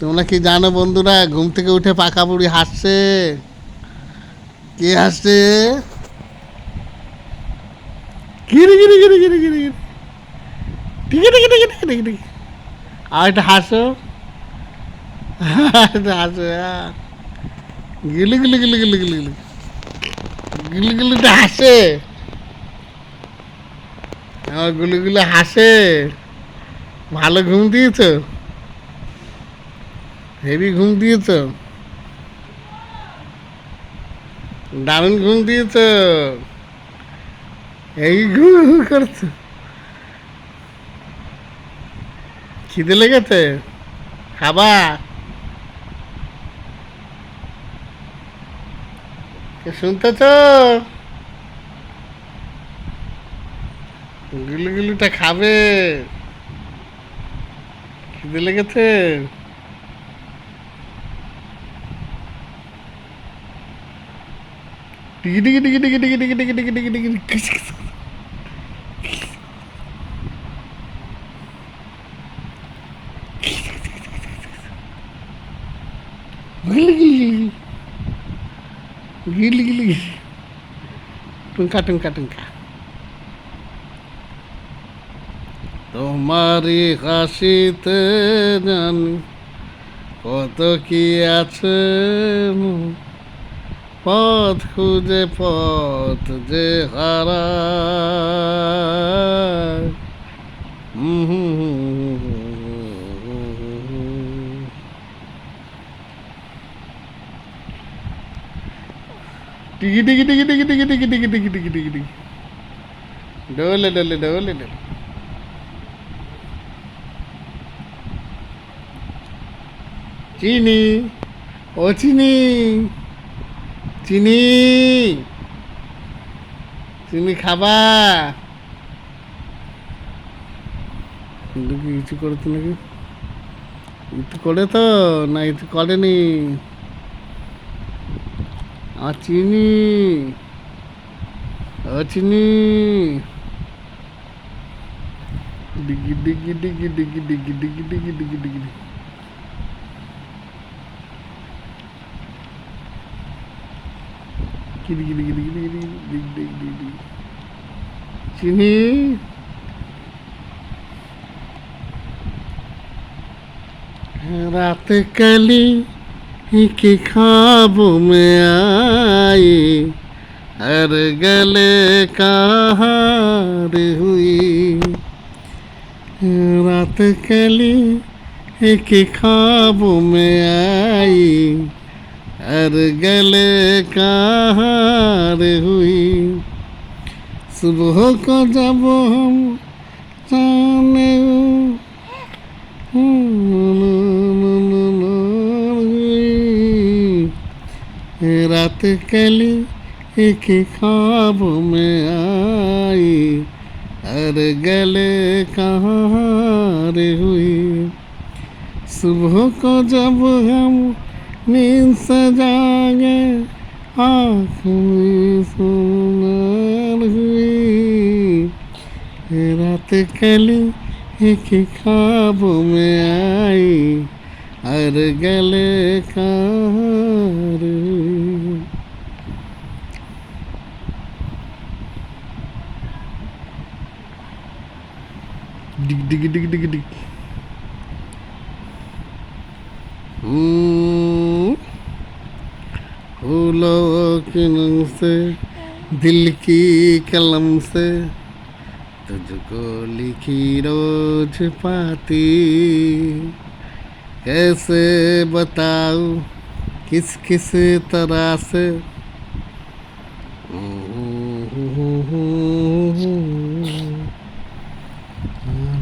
তোমরা কি জানো বন্ধুরা, ঘুম থেকে উঠে পাকা বুড়ি হাসছে। কে হাসছে? গিরি গিরি গিরি গিরি গিরি গিরি। টিকি টিকি টিকি টিকি টিকি আর একটা হাসো। হাসো হ্যাঁ। গিলি গিলি গিলি গিলি গিলি গিলি। গিলি গিলিটা হাসে। আমার গুলি গুলি হাসে। ভালো ঘুম দিয়েছ? হেভি ঘুম দিয়েছ। দারুণ ঘুম দিয়েছ। এই ঘুম ঘুম খিদে লেগেছে? খাবা? শুনতেছ? গুলিগুলিটা খাবে। খিদে লেগেছে? গিলি টুনকা হাসিতে জানি কত কি আছে পথ খুঁজে পথ যে হুম। টিকি টিকি টিকি টিকি টিকি টিকি টিকি টিকি টিকি টিকি টিকি ডোলে ডোলে ডোলে ডোলে চিনি ও চিনি চিনি। চিনি খাবা। কি কিছু করে তো নাকি? একটু করে তো? না একটু করেনি। আর চিনি। ও চিনি। ডিগি ডিগি ডিগি ডিগি ডিগি ডিগি ডিগি ডিগি ডিগি। gini gini gini gini gini ding ding ding ding sini रात कली ही के खाब में आई हर गले का हार हुई रात कली ही के खाब में आई আর গেলে কাহার হুই শুভ কো যাব হম চানে রাত কালে একে খাব মে আই আর গেলে কাহার হুই শুভ কো যাব হম से जागे आँख में सुनार हुई। रात कली एक ख्वाब में आई और गले कार डिग डिग डिग डिग डिग। फूलों से, दिल की कलम से, तुझको लिखी रोज पाती। कैसे बताऊँ किस किस तरह से?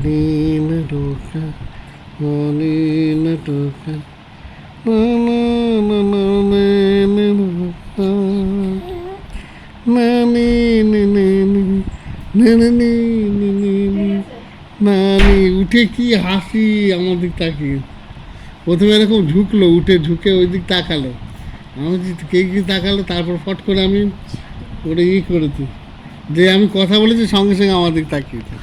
नीन डोका नीन डोका ना ना ना ना নানি উঠে কি হাসি আমার দিক তাকিয়ে প্রথমে এরকম ঝুঁকলো উঠে ঝুঁকে ওই দিক তাকালো আমি কে কি তাকালো তারপর ফট করে আমি ওটা ই করেছি যে আমি কথা বলেছি সঙ্গে সঙ্গে আমার দিক তাকিয়েছে